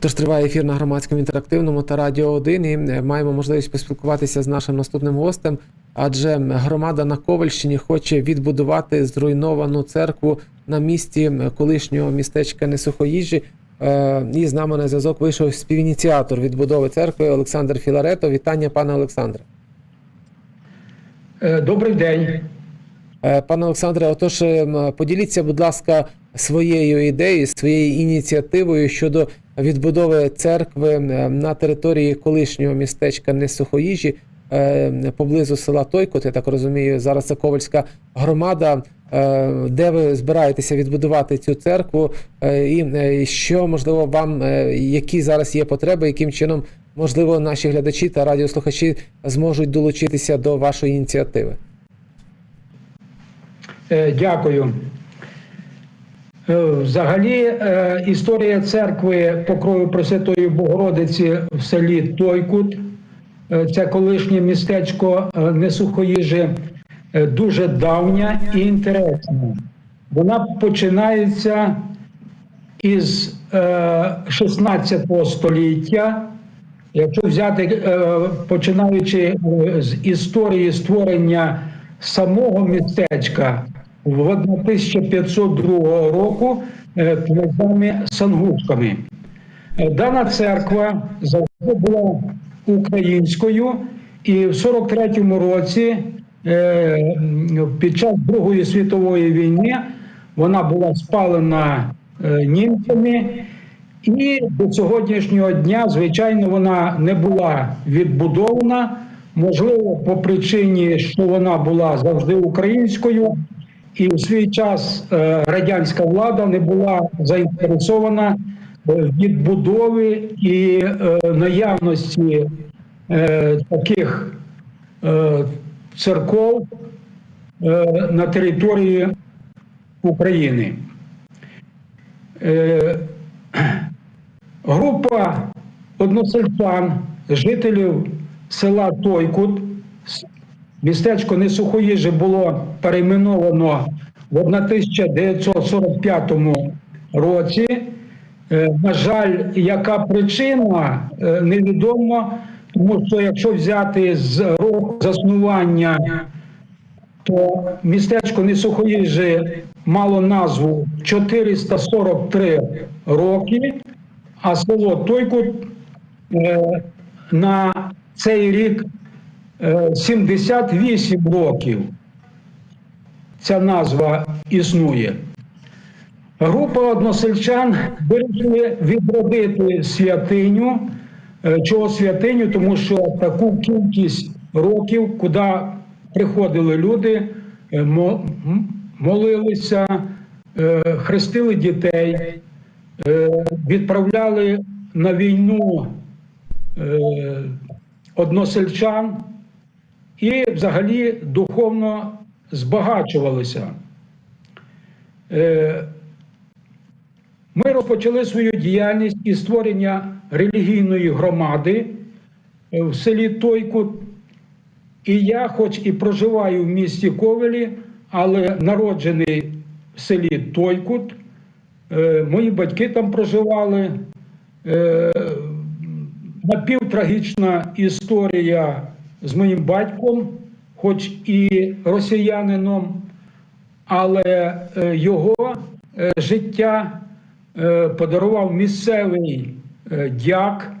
Тож триває ефір на громадському інтерактивному та радіо 1 і е, маємо можливість поспілкуватися з нашим наступним гостем. Адже громада на Ковальщині хоче відбудувати зруйновану церкву на місці колишнього містечка Несухоїжі. Е, І з нами на зв'язок вийшов співініціатор відбудови церкви Олександр Філарето. Вітання, пане Олександре. Е, Добрий день. Е, Пане Олександре, отож, ем, поділіться, будь ласка, своєю ідеєю, своєю ініціативою щодо відбудови церкви ем, на території колишнього містечка Несухоїжі е, поблизу села Тойкот, я так розумію, зараз це Ковальська громада. Е, Де ви збираєтеся відбудувати цю церкву, і що можливо вам, які зараз є потреби, яким чином можливо наші глядачі та радіослухачі зможуть долучитися до вашої ініціативи? Е, Дякую. Е, Взагалі, е, історія церкви Покрою Пресвятої Богородиці в селі Тойкут, це колишнє містечко Несухоїжі, дуже давня і інтересна. Вона починається із е, 16 століття. Якщо взяти, починаючи з історії створення самого містечка в 1502 року е, князями Сангушками. Е, Дана церква завжди була українською, і в 43-му році, е, під час Другої світової війни, вона була спалена е, німцями. І до сьогоднішнього дня, звичайно, вона не була відбудована. Можливо, по причині, що вона була завжди українською, і в свій час е, радянська влада не була заінтересована е, в відбудові і е, наявності таких церков на території України. Група односельчан, жителів села Тойкут, містечко Несухоїжі було перейменовано в 1945 році. Е, На жаль, яка причина, е, невідомо, тому що якщо взяти з року заснування то містечко Несухоїжі мало назву 443 роки, а село Тойкут е, на цей рік 78 років. Ця назва існує. Група односельчан вирішили відродити святиню. Е, Чого святиню? Тому що таку кількість років, куди приходили люди, е, молилися, е, хрестили дітей, е, відправляли на війну е, односельчан і взагалі духовно збагачувалися. Е, ми розпочали свою діяльність із створення релігійної громади е, в селі Тойкут. І я, хоч і проживаю в місті Ковелі, але народжений в селі Тойкут. Е, Мої батьки там проживали. Напівтрагічна історія з моїм батьком, хоч і росіянином, але е, його е, життя е, подарував місцевий дяк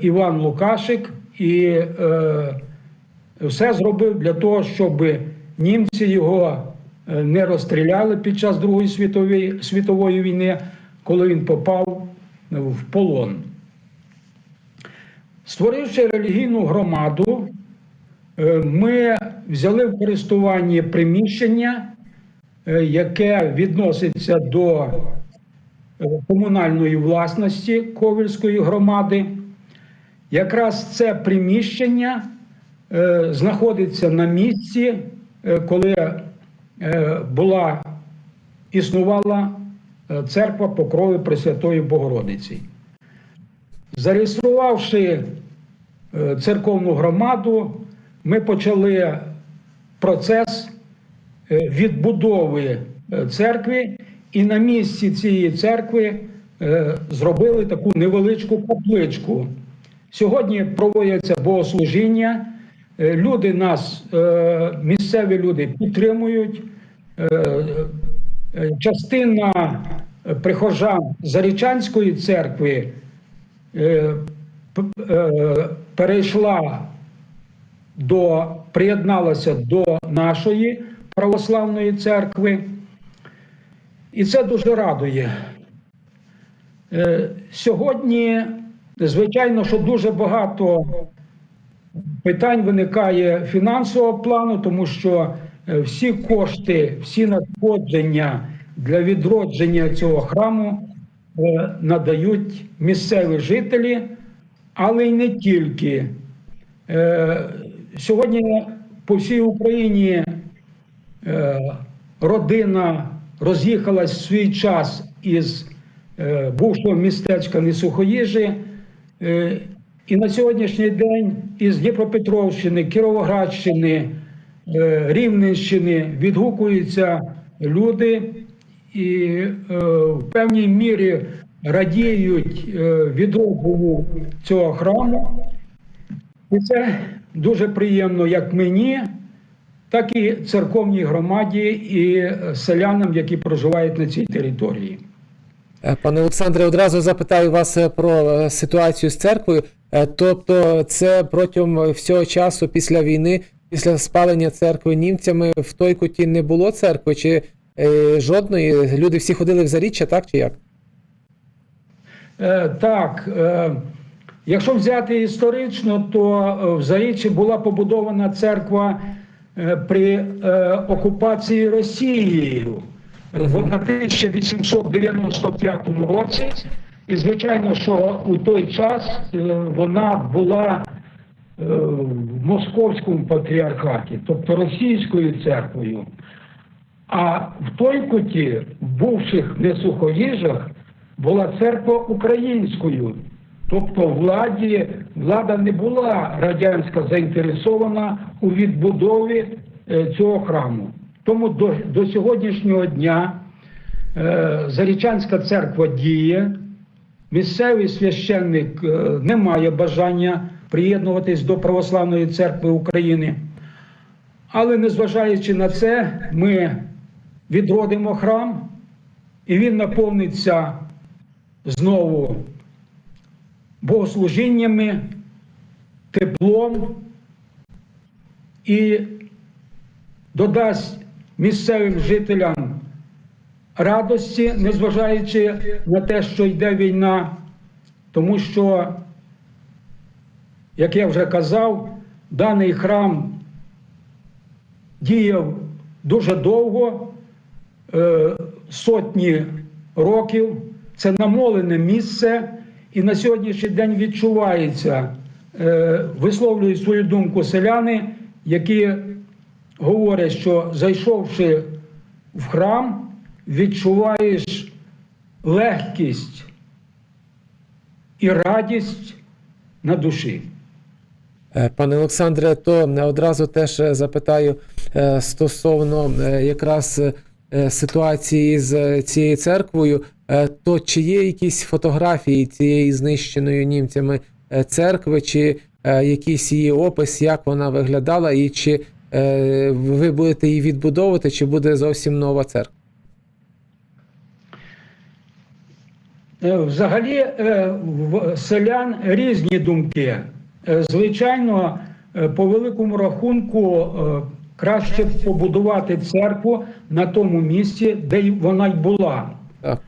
Іван Лукашик і все зробив для того, щоб німці його не розстріляли під час Другої світової війни, коли він попав в полон. Створивши релігійну громаду, е, ми взяли в користування приміщення, е, яке відноситься до е, комунальної власності Ковельської громади. Якраз це приміщення знаходиться на місці, коли була існувала церква Покрови Пресвятої Богородиці. Зареєструвавши церковну громаду, ми почали процес е, відбудови е, церкви, і на місці цієї церкви е, зробили таку невеличку капличку. Сьогодні проводяться богослужіння. Е, Люди нас, е, місцеві люди, підтримують. Е, е, Частина е, прихожан Зарічанської церкви е, е, перейшла до приєдналася до нашої православної церкви, і це дуже радує. Е, Сьогодні, звичайно, що дуже багато питань виникає фінансового плану, тому що е, всі кошти, всі надходження для відродження цього храму е, надають місцеві жителі, але й не тільки. Е, Сьогодні по всій Україні е, родина роз'їхалась в свій час із е, бувшого містечка Несухоїжі. І на сьогоднішній день із Дніпропетровщини, Кіровоградщини, Рівненщини відгукуються люди і в певній мірі радіють е, відродженню цього храму. І це дуже приємно як мені, так і церковній громаді і селянам, які проживають на цій території. Е, Пане Олександре, одразу запитаю вас е, про ситуацію з церквою. Тобто, це протягом всього часу після війни, після спалення церкви німцями в Тойкуті не було церкви, чи жодної? Люди всі ходили в заріччя, так чи як? Е, Так, е, якщо взяти історично, то е, в Заріччі була побудована церква при окупації Росією в 1895 році. І звичайно, що у той час вона була в Московському патріархаті, тобто російською церквою. А в Тойкуті, в бувших несухоїжах, була церква українською. Тобто владі, влада не була радянська заінтересована у відбудові е, цього храму. Тому до, до сьогоднішнього дня е, Зарічанська церква діє, місцевий священник е, не має бажання приєднуватись до Православної церкви України. Але незважаючи на це, ми відродимо храм, і він наповниться знову богослужіннями, теплом і додасть місцевим жителям радості, незважаючи на те, що йде війна, тому що, як я вже казав, даний храм діяв дуже довго, е, сотні років. Це намолене місце, і на сьогоднішній день відчувається, е, висловлюють свою думку селяни, які говорять, що зайшовши в храм, відчуваєш легкість і радість на душі. Е, Пане Олександре, то одразу теж запитаю е, стосовно якраз ситуації з е, цією церквою, Е, то чи є якісь фотографії цієї знищеної німцями е, церкви, чи е, якийсь її опис, як вона виглядала, і чи е, ви будете її відбудовувати, чи буде зовсім нова церква? Е, Взагалі е, в селян різні думки. Е, Звичайно, е, по великому рахунку е, краще побудувати церкву на тому місці, де вона й була. Так.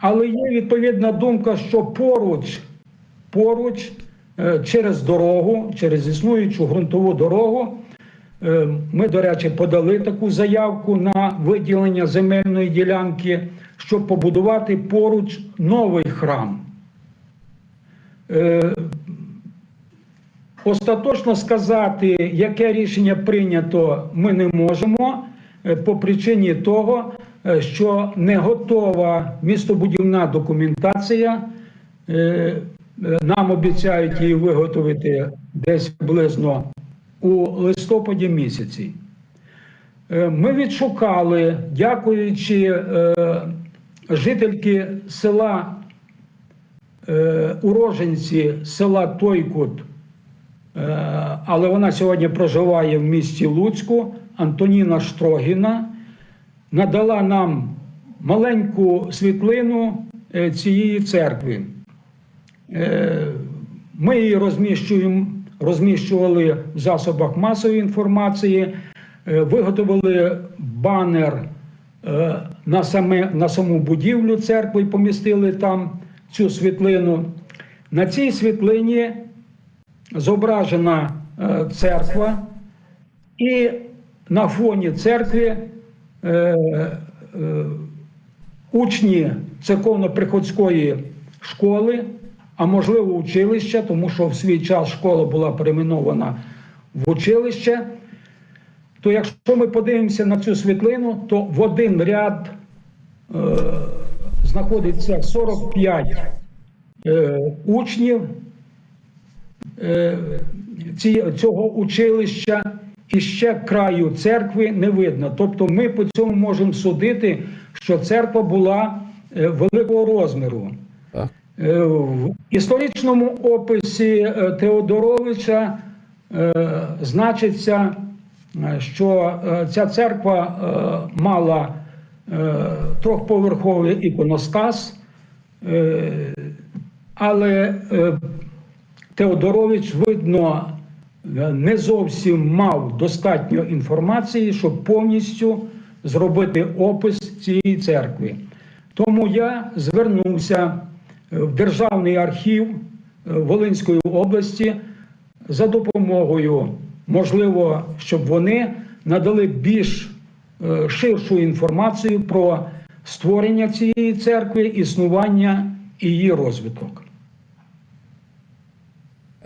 Але є відповідна думка, що поруч, поруч е, через дорогу, через існуючу ґрунтову дорогу, е, ми, до речі, подали таку заявку на виділення земельної ділянки, щоб побудувати поруч новий храм. Остаточно сказати, яке рішення прийнято, ми не можемо е, по причині того, е, що не готова містобудівна документація. Е, Нам обіцяють її виготовити десь приблизно у листопаді місяці. Ми відшукали, дякуючи жительки села уроженці села Тойкут, але вона сьогодні проживає в місті Луцьку, Антоніна Штрогіна, надала нам маленьку світлину е, цієї церкви. Е, Ми її розміщуємо, розміщували в засобах масової інформації, е, виготовили банер е, на, саме, на саму будівлю церкви і помістили там цю світлину. На цій світлині зображена е, церква, і на фоні церкви е, е, учні церковно-приходської школи, а можливо училища, тому що в свій час школа була перейменована в училище. То якщо ми подивимося на цю світлину, то в один ряд е, знаходиться 45 е, учнів цього училища і ще краю церкви не видно. Тобто ми по цьому можемо судити, що церква була е, великого розміру. Так. Е, В історичному описі е, Теодоровича е, значиться, е, що е, ця церква е, мала е, трьохповерховий іконостас, е, але е, Теодорович, видно, не зовсім мав достатньо інформації, щоб повністю зробити опис цієї церкви. Тому я звернувся е, в Державний архів е, Волинської області за допомогою, можливо, щоб вони надали більш е, ширшу інформацію про створення цієї церкви, існування і її розвиток.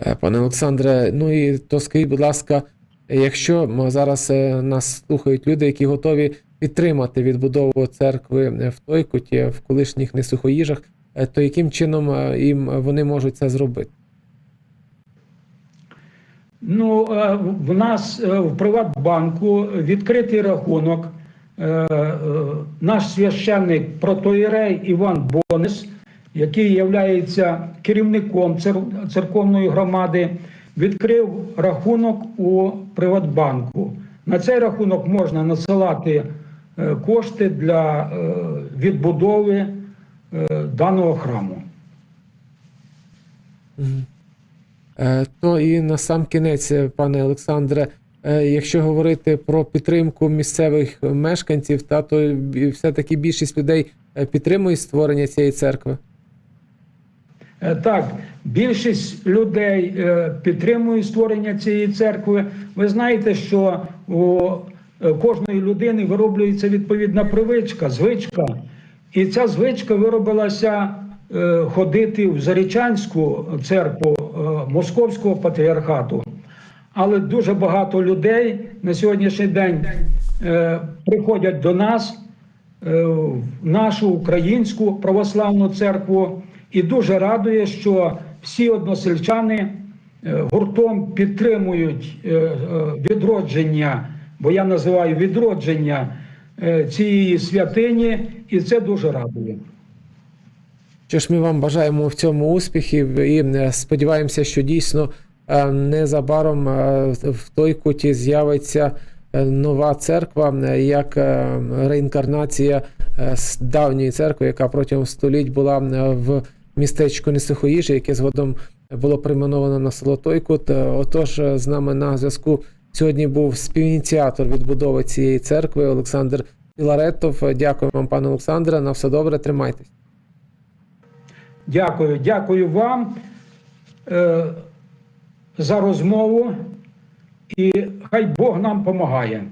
Е, Пане Олександре, ну і то скажіть, будь ласка, якщо зараз е, нас слухають люди, які готові підтримати відбудову церкви е, в Тойкуті, в колишніх несухоїжах, то яким чином їм вони можуть це зробити? Ну, в нас в Приватбанку відкритий рахунок. Наш священник протоїрей Іван Бонес, який є керівником цер- церковної громади, відкрив рахунок у Приватбанку. На цей рахунок можна насилати е, кошти для е, відбудови е, даного храму. То і на сам кінець, пане Олександре, якщо говорити про підтримку місцевих мешканців, та то все-таки більшість людей підтримують створення цієї церкви. Е, Так, більшість людей е, підтримують створення цієї церкви. Ви знаєте, що у е, кожної людини вироблюється відповідна привичка, звичка. І ця звичка виробилася ходити в Зарічанську церкву Московського патріархату. Але дуже багато людей на сьогоднішній день приходять до нас в нашу українську православну церкву. І дуже радує, що всі односельчани е, гуртом підтримують е, е, відродження, бо я називаю відродження цієї святині, і це дуже радує. Що ж ми вам бажаємо в цьому успіхів і сподіваємося, що дійсно незабаром в той куті з'явиться нова церква, як реінкарнація давньої церкви, яка протягом століть була в містечку Несухоїжі, яке згодом було прийменовано на село Тойкут. Отож, з нами на зв'язку сьогодні був співініціатор відбудови цієї церкви Олександр Філаретов. Е, Дякую вам, пане Олександре. На все добре, тримайтесь. Дякую, дякую вам е, за розмову, і хай Бог нам допомагає.